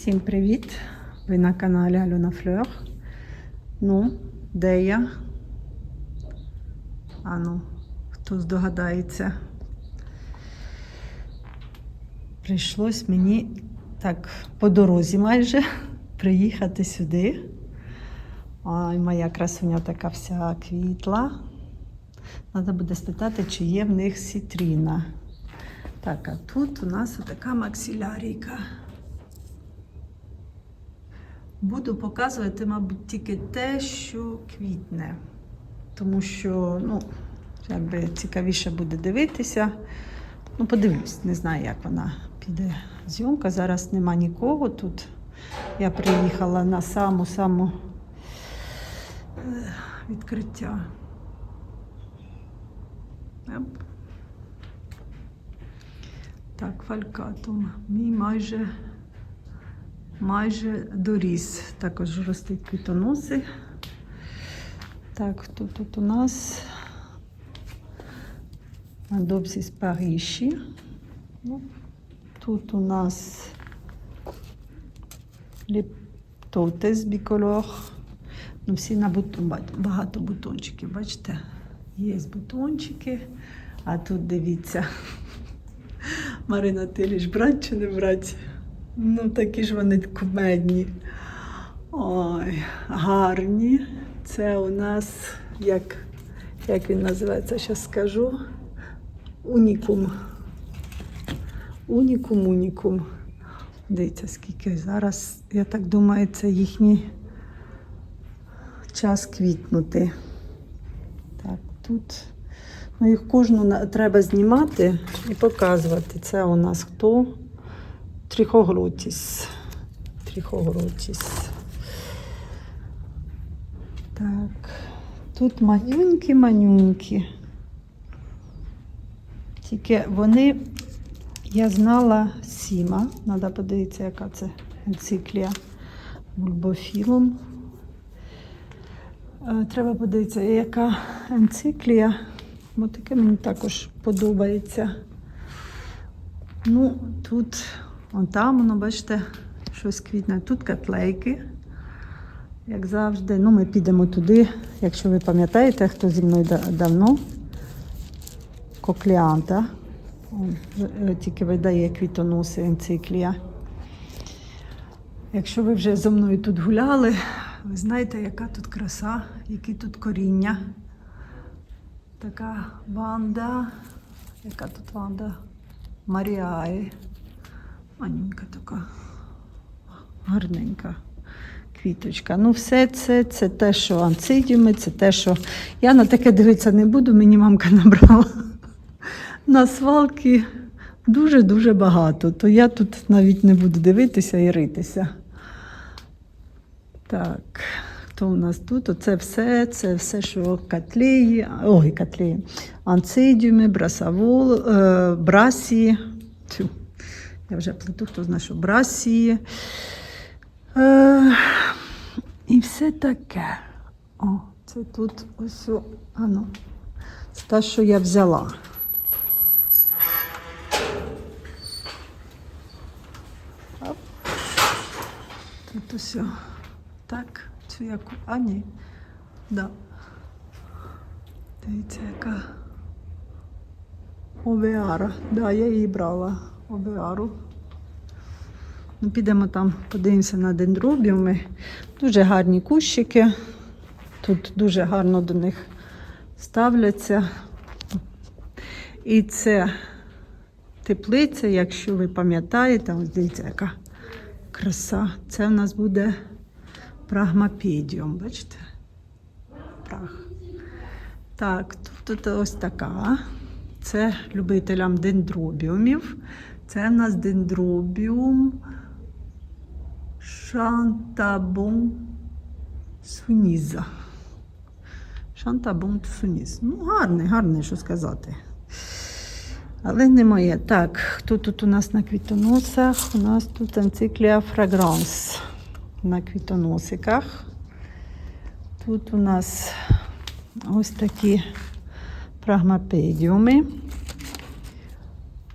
Всім привіт! Ви на каналі Альона Флeur. Ну, де я? А ну, хто здогадається? Прийшлось мені так по дорозі майже приїхати сюди. Ой, моя красуня така вся квітла. Треба буде спитати, чи є в них сітріна. Так, а тут у нас така максилярійка. Буду показувати, мабуть, тільки те, що квітне. Тому що, ну, якби цікавіше буде дивитися. Ну, подивлюсь, не знаю, як вона піде зйомка. Зараз нема нікого тут. Я приїхала на саму-саму е, відкриття. Так, фалькатум. Мій майже майже доріс. Також ростуть квітоноси. Так, хто тут у нас? Адопсіс Паріші. Ну, тут у нас ліптотес біколор. Ну, всі на бутон, багато бутончиків, бачите? Є бутончики, а тут дивіться. Марина, ти ліж брать чи не брать? Ну, такі ж вони кумедні. Ой, гарні. Це у нас, як, як він називається, зараз скажу. Унікум. Унікум, унікум. Дивіться, скільки зараз, я так думаю, це їхній час квітнути. Так, тут. Ну, їх кожну треба знімати і показувати. Це у нас хто? Трихогротіс. Трихогротіс. Так. Тут манюнькі-манюнькі. Тільки вони, я знала Сіма. Треба подивитися, яка це енциклія бульбофілум. Е, Треба подивитися, яка енциклія. Бо таке мені також подобається. Ну, тут, вон там, воно, бачите, щось квітне. Тут котлейки, як завжди. Ну, ми підемо туди, якщо ви пам'ятаєте, хто зі мною да- давно. Кокліанта. Е, Тільки видає квітоноси енциклія. Якщо ви вже зі мною тут гуляли, ви знаєте, яка тут краса, які тут коріння. Така ванда. Яка тут ванда? Маріаї. Манюнька така. Гарненька квіточка. Ну, все це, це те, що анцидіуми, це те, що. Я на таке дивитися не буду, мені мамка набрала. На свалки дуже-дуже багато. То я тут навіть не буду дивитися і ритися. Так, хто у нас тут? Оце все, це все, що котлеї, ой, котлеї, анцидіуми, брасавол, е, брасії. Тьфу, я вже плету, хто знає, що брасії. Е, і все таке. О, це тут ось, о, а ну, це те, що я взяла. Тут усе. Так, цю яку. А ні. Да. Дивіться, яка овеара. Да, я її брала. Овеару. Ну, підемо там, подивимося на дендробіуми. Дуже гарні кущики. Тут дуже гарно до них ставляться. І це теплиця, якщо ви пам'ятаєте, ось дивіться, яка краса. Це в нас буде прагмапедіум, бачите? Праг. Так, тут ось така. Це любителям дендробіумів. Це в нас дендробіум Шантабон Суніза. Шантабон Суніс. Ну, гарний, гарний, що сказати. Але не моє. Так, хто тут у нас на квітоносах? У нас тут енциклія Фрагранс на квітоносиках. Тут у нас ось такі прагмапедіуми.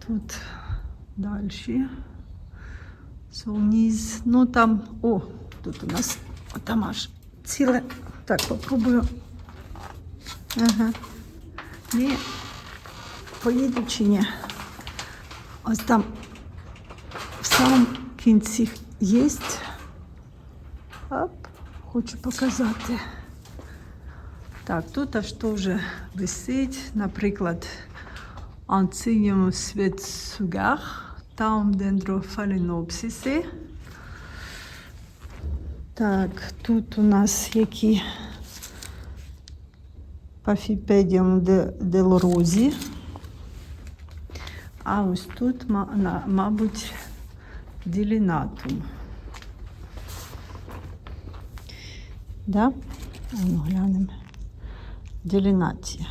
Тут далі. Соуніс. Ну там, о, тут у нас там аж ціле. Так, попробую. Ага. Ні. Поїду чи ні? Ось там в самому кінці є. Оп, хочу показати. Так, тут аж теж висить, наприклад, Анциніум світсугар, там дендрофаленопсиси. Так, тут у нас які Пафіпедіум де, делорозі. А ось тут, мабуть, ділінатум. Да? Ну, глянемо. Ділінація.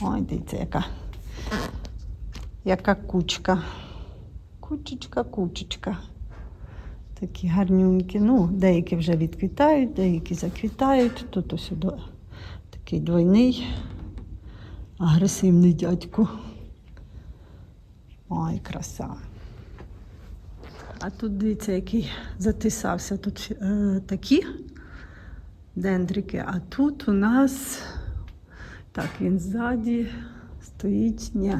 Ой, дивіться, яка. Яка кучка. Кучечка, кучечка. Такі гарнюнькі. Ну, деякі вже відквітають, деякі заквітають. Тут ось такий двойний, агресивний дядько. Ой, краса. А тут дивіться, який затисався. Тут е, такі дендрики, а тут у нас так, він ззаді стоїть. Ні,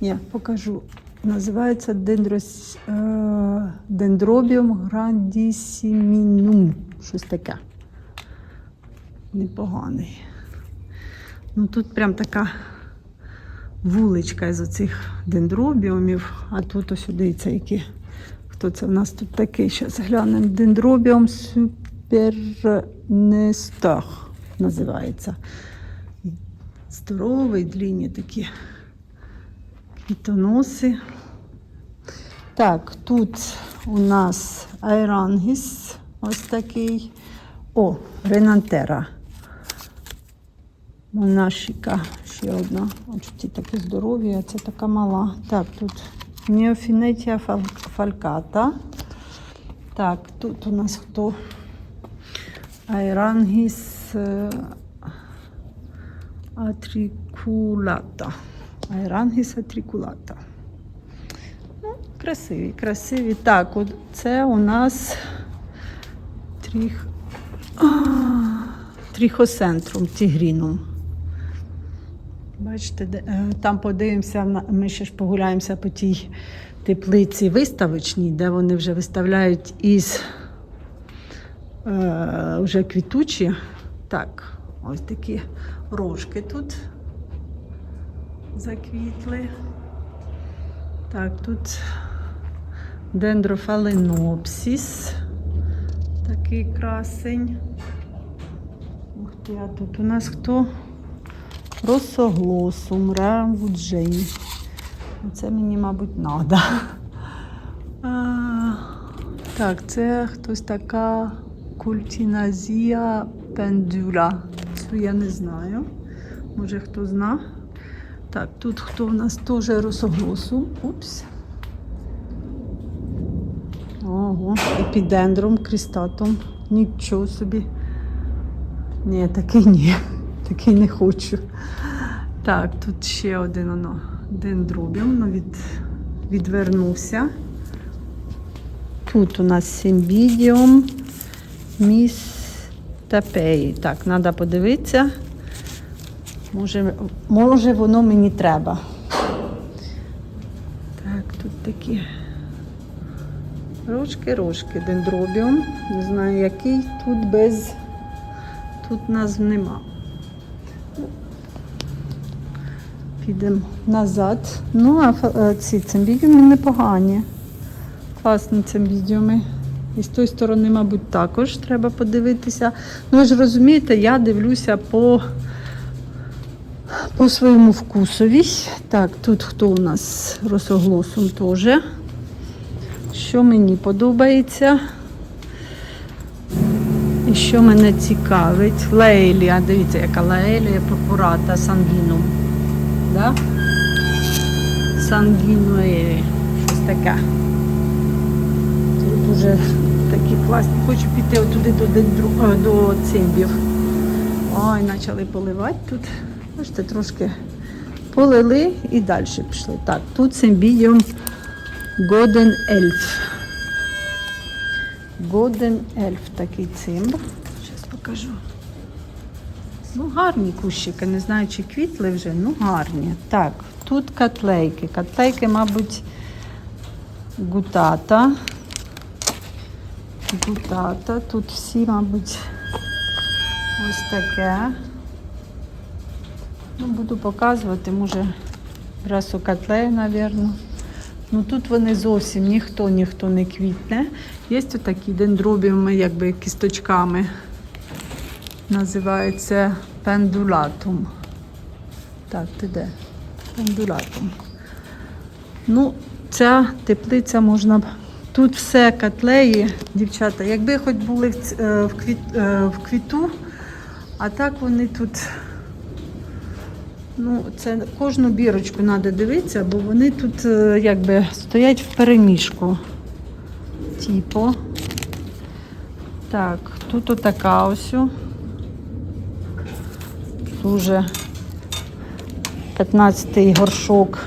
ні, покажу. Називається дендрос, е, дендробіум грандісімінум. Щось таке. Непоганий. Ну тут прям така вуличка з оцих дендробіумів, а тут ось дивіться, які. Хто це в нас тут такий? Зараз глянемо. Дендробіум супернестах називається. Здоровий, длінні такі квітоноси. Так, тут у нас айрангіс ось такий. О, ренантера. Монашика ще одна. Ось здорові, а це така мала. Так, тут Неофінетія фальката. Так, тут у нас хто? Айрангіс е, атрикулата. Айрангіс атрикулата. Ну, красиві, красиві. Так, от це у нас тріх... тріхоцентрум, тігрінум. Бачите, е, там подивимося, ми ще ж погуляємося по тій теплиці виставочній, де вони вже виставляють із е, вже квітучі. Так, ось такі рожки тут заквітли. Так, тут дендрофаленопсис. Такий красень. Ух ти, а тут у нас хто? Росоглосум, равуджей. Це мені, мабуть, треба. Так, це хтось така культіназія пендюла. Цю я не знаю. Може хто зна. Так, тут хто в нас теж росоглосум. Упс. Ого, епідендром, крістатом. Нічого собі. Ні, такий ні. Такий не хочу. Так, тут ще один оно, дендробіум, ну від, відвернувся. Тут у нас симбідіум, міс тапеї. Так, треба подивитися. Може, може воно мені треба. Так, тут такі рожки-рожки, дендробіум. Не знаю який, тут без, тут назв нема. Підемо назад. Ну, а е, ці цимбідіуми непогані. Класні цимбідіуми. І з тої сторони, мабуть, також треба подивитися. Ну, ви ж розумієте, я дивлюся по, по своєму вкусові. Так, тут хто у нас росоглосум теж. Що мені подобається. І що мене цікавить? Лейлія, дивіться, яка лейлія прокурата сангінум. Да? Сангінуері. Щось таке. Тут дуже такі класні. Хочу піти отуди до, е, до цимбів. Ой, почали поливати тут. Бачите, трошки полили і далі пішли. Так, тут симбідіум Golden Elf. Golden Elf такий цимбр. Зараз покажу. Ну, гарні кущики, не знаю, чи квітли вже, ну гарні. Так, тут котлейки. Котлейки, мабуть, гутата. Гутата. Тут всі, мабуть, ось таке. Ну, буду показувати, може, раз у котлею, мабуть. Ну тут вони зовсім ніхто ніхто не квітне. Є такі дендробіуми, якби кісточками. Називається пендулатум. Так, ти де? Пендулатум. Ну, ця теплиця можна. Тут все котлеї, дівчата. Якби хоч були в, е, квіт, е, в квіту, а так вони тут. Ну, це кожну бірочку треба дивитися, бо вони тут е, якби стоять в переміжку. Типу. Так, тут отака ось. Дуже 15-й горшок.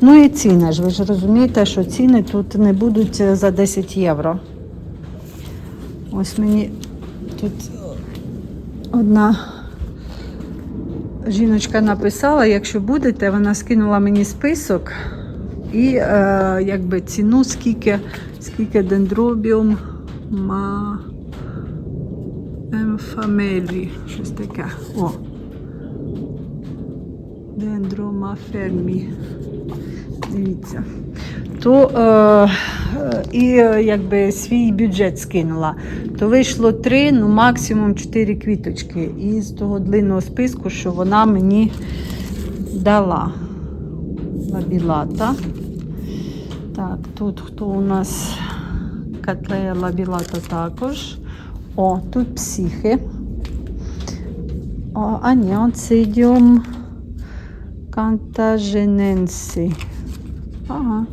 Ну і ціни ж, ви ж розумієте, що ціни тут не будуть е, за 10 євро. Ось мені тут одна жіночка написала, якщо будете, вона скинула мені список і е, якби ціну, скільки, скільки дендробіум ма емфамелі, щось таке. О. Дендромафермі. Дивіться. То е, і е, якби свій бюджет скинула. То вийшло три, ну максимум чотири квіточки із того длинного списку, що вона мені дала. Лабілата. Так, тут хто у нас котлея лабілата також. О, тут психи. О, а ні, оцидіум кантажененси. Ага,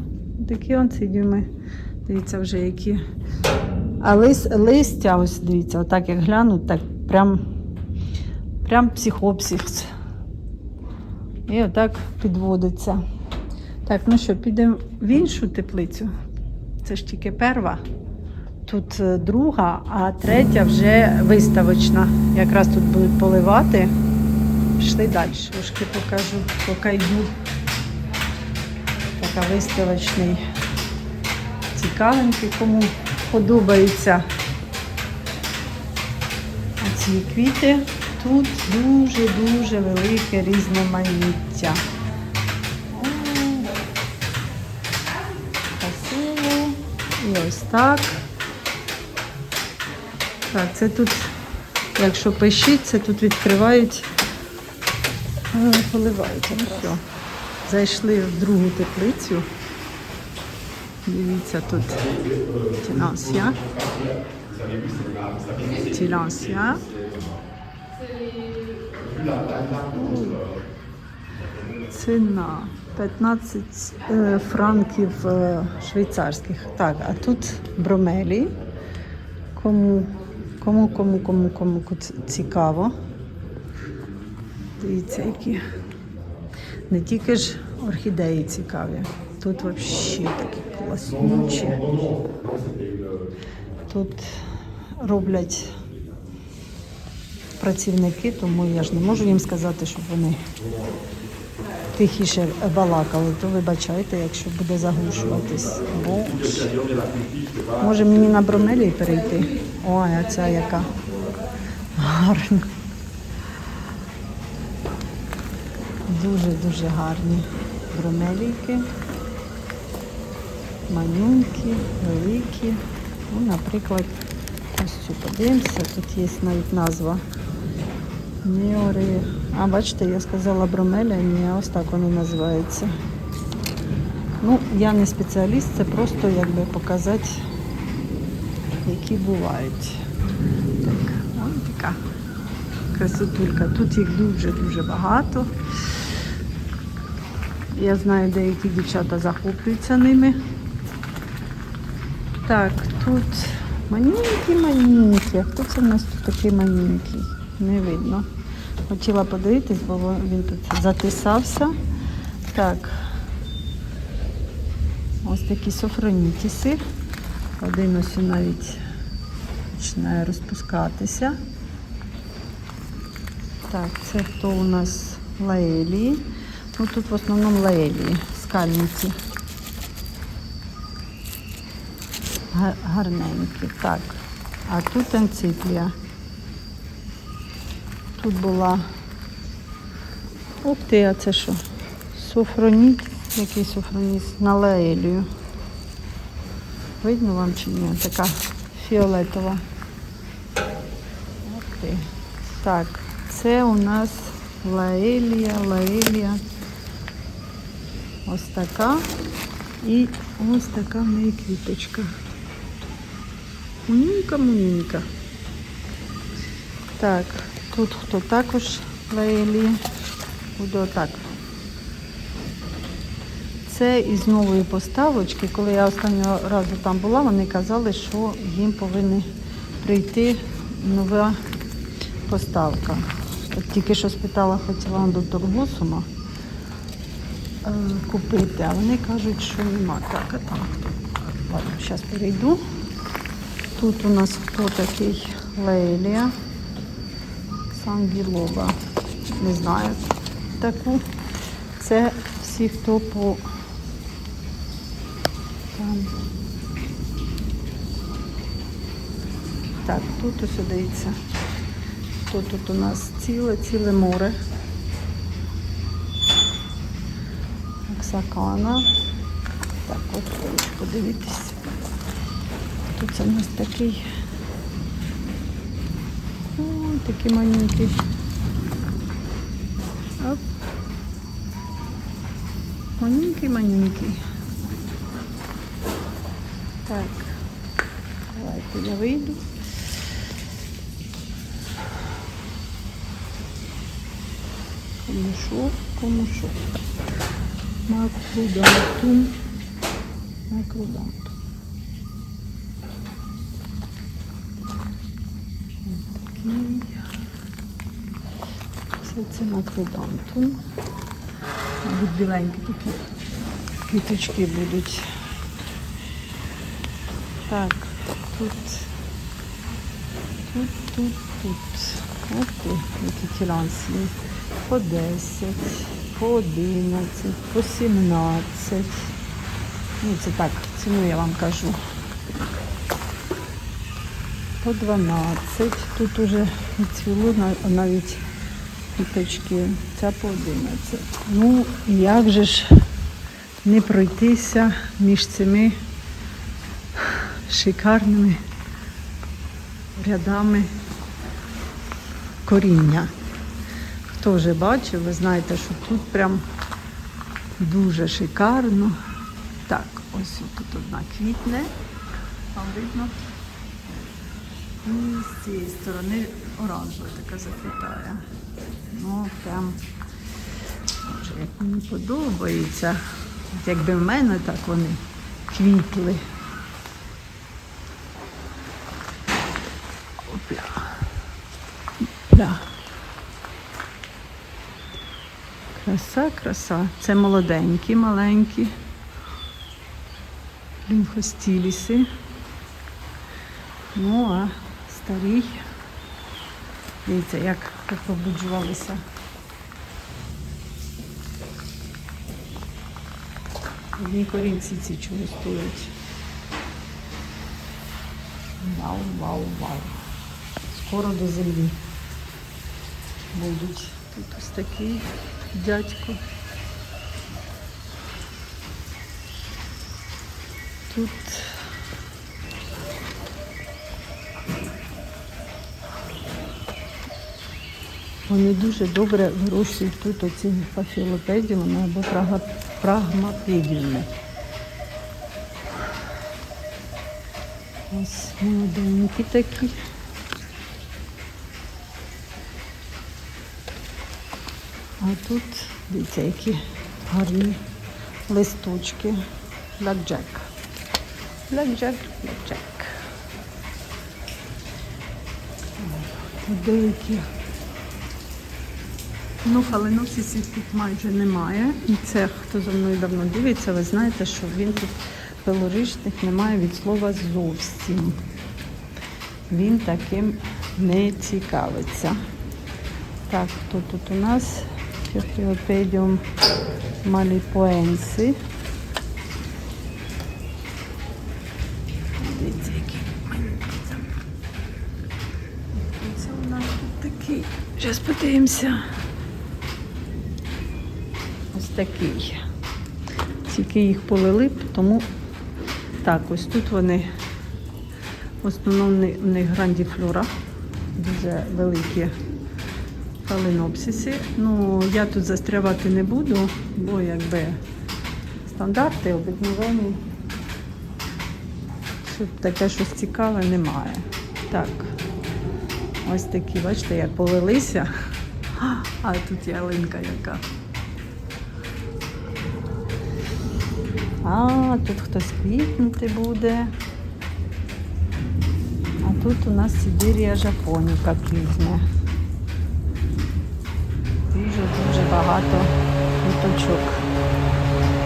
такі онцидіуми. Дивіться вже які. А лис, листя, ось дивіться, отак як глянуть, так прям, прям психопсихс. І отак підводиться. Так, ну що, підемо в іншу теплицю. Це ж тільки перша. Тут е, друга, а третя вже виставочна. Якраз тут будуть поливати. Пішли далі. Трошки покажу, поки йду. Така виставочний. Цікавенький, кому подобаються ці квіти. Тут дуже-дуже велике різноманіття. Красиво. І ось так. Так, це тут, якщо пишіть, це тут відкривають, е, поливають. Ну. Зайшли в другу теплицю. Дивіться тут тінасія. Тілансія. Ціна 15 е, франків е, швейцарських. Так, а тут бромелі. Кому, кому, кому, кому, кому цікаво. Дивіться, які. Не тільки ж орхідеї цікаві. Тут взагалі такі класнючі. Тут роблять працівники, тому я ж не можу їм сказати, щоб вони тихіше балакали, то вибачайте, якщо буде заглушуватись. Бо може мені на бромелі перейти. Ой, а ця яка гарна. Дуже-дуже гарні бромелійки. Манюнькі, великі. Ну, наприклад, ось цю подивимося, тут є навіть назва. Неори. А, бачите, я сказала бромеля, ні, ось так вони називаються. Ну, я не спеціаліст, це просто якби показати, які бувають. Так, ось така красотулька. Тут їх дуже-дуже багато. Я знаю, деякі дівчата захоплюються ними. Так, тут маненькі-маненькі. А хто це в нас тут такий маненький? Не видно. Хотіла подивитись, бо він тут затисався. Так. Ось такі софронітіси. Один ось навіть починає розпускатися. Так, це хто у нас лаелії. Ну тут в основному лаелії, скальниці. Гарненькі. Так. А тут енциклія. Тут була. Ух ти, а це що? Софроніт. Який софроніт? На лаелію. Видно вам чи ні? Така фіолетова. Ух ти. Так, це у нас лаелія, лаелія. Ось така. І ось така в неї квіточка. Мунюнька, мунюнька. Так, тут хто також лаелія. Буде отак. Це із нової поставочки. Коли я останнього разу там була, вони казали, що їм повинна прийти нова поставка. От тільки що спитала, хотіла до Турбусума е, купити, а вони кажуть, що нема. Так, а там? Ладно, зараз перейду. Тут у нас хто такий Лейлія. Сангілова. Не знаю таку. Це всі, хто по там. Так, тут ось дивіться. Хто тут у нас ціле, ціле море. Оксакана. Так, от ось подивіться. Тут у нас такий. О, такий маленький. Оп. Маленький, маленький. Так. Давайте я вийду. Кому що, кому що. Макрудантум. Макрудантум. Ось такий. Все це макрудантум. Мабуть, біленькі такі квіточки будуть. Так, тут, тут, тут, тут. Ось ти, які тіланси. По 10, по 11, по 17. Ну, це так, ціну я вам кажу. По 12. Тут уже відцвіло навіть квіточки. Ця по 11. Ну, як же ж не пройтися між цими шикарними рядами коріння. Хто вже бачив, ви знаєте, що тут прям дуже шикарно. Так, ось тут одна квітне. Вам видно? І з цієї сторони оранжева така заквітає. Ну, прям, Боже, як мені подобається. Якби в мене так вони квітли. Опля. Опля. Краса, краса. Це молоденькі, маленькі. Лімфостіліси. Ну, а старі. Дивіться, як пробуджувалися. Одні корінці ці чого стоять. Вау, вау, вау. Скоро до землі будуть. Тут ось такий дядько. Тут вони дуже добре вирощують тут оці пафілопедіуми або прагмапедіуми. Ось молоденькі такі. А тут, дивіться, які гарні листочки. Блекджек. Блекджек, блекджек. Деякі. Ну, фаленопсисів тут майже немає. І це, хто за мною давно дивиться, ви знаєте, що він тут Пилорічних немає від слова зовсім. Він таким не цікавиться. Так, хто тут у нас? Фіфіопедіум маліпоенси. Дивіться, який. Це. Зараз подивимося. Такий. Тільки їх полили, тому так, ось тут вони в основному в них грандіфлора, дуже великі фаленопсиси. Ну, я тут застрявати не буду, бо якби стандарти обикновені. Щоб таке щось цікаве немає. Так. Ось такі, бачите, як полилися. А тут ялинка яка. А, тут хтось квітнути буде. А тут у нас Сибірія Жапоніка квітне. Дуже-дуже багато квіточок.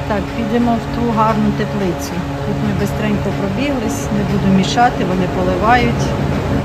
Так, підемо в ту гарну теплицю. Тут ми бистренько пробіглись, не буду мішати, вони поливають.